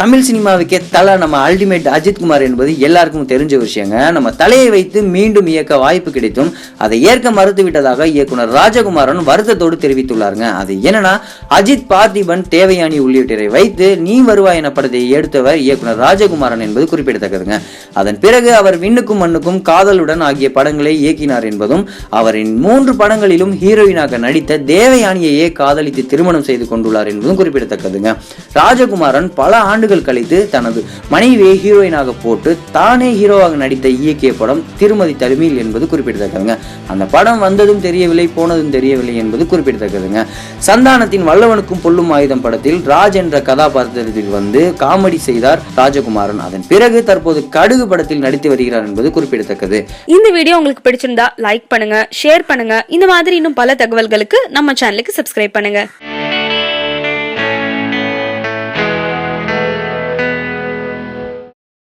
தமிழ் சினிமாவுக்கே தலை நம்ம அல்டிமேட் அஜித் குமார் என்பது எல்லாருக்கும் தெரிஞ்ச விஷயங்க. நம்ம தலையை வைத்து மீண்டும் இயக்க வாய்ப்பு கிடைத்தும் அதை ஏற்க மறுத்துவிட்டதாக இயக்குனர் ராஜகுமாரன் வருத்தத்தோடு தெரிவித்துள்ளாருங்க. அது என்னன்னா அஜித் பார்த்திபன் தேவயானி உள்ளிட்டரை வைத்து நீ வருவாய் என படத்தை எடுத்தவர் இயக்குனர் ராஜகுமாரன் என்பது குறிப்பிடத்தக்கதுங்க. அதன் பிறகு அவர் விண்ணுக்கும் மண்ணுக்கும் காதலுடன் ஆகிய படங்களை இயக்கினார் என்பதும் அவரின் மூன்று படங்களிலும் ஹீரோயினாக நடித்த தேவயானியையே காதலித்து திருமணம் செய்து கொண்டுள்ளார் என்பதும் குறிப்பிடத்தக்கதுங்க. ராஜகுமாரன் பல ஆண்டு ஆண்டுகள் கழித்து தனது மனைவியை ஹீரோயினாக போட்டு தானே ஹீரோவாக நடித்த இயக்கிய படம் திருமதி தருமில் என்பது குறிப்பிடத்தக்கதுங்க. அந்த படம் வந்ததும் தெரியவில்லை போனதும் தெரியவில்லை என்பது குறிப்பிடத்தக்கதுங்க. சந்தானத்தின் வல்லவனுக்கும் பொல்லும் ஆயுதம் படத்தில் ராஜ் என்ற கதாபாத்திரத்தில் வந்து காமெடி செய்தார் ராஜகுமாரன். அதன் பிறகு தற்போது கடுகு படத்தில் நடித்து வருகிறார் என்பது குறிப்பிடத்தக்கது. இந்த வீடியோ உங்களுக்கு பிடிச்சிருந்தா லைக் பண்ணுங்க ஷேர் பண்ணுங்க. இந்த மாதிரி இன்னும் பல தகவல்களுக்கு நம்ம சேனலுக்கு சப்ஸ்கிரைப் பண்ணுங்க.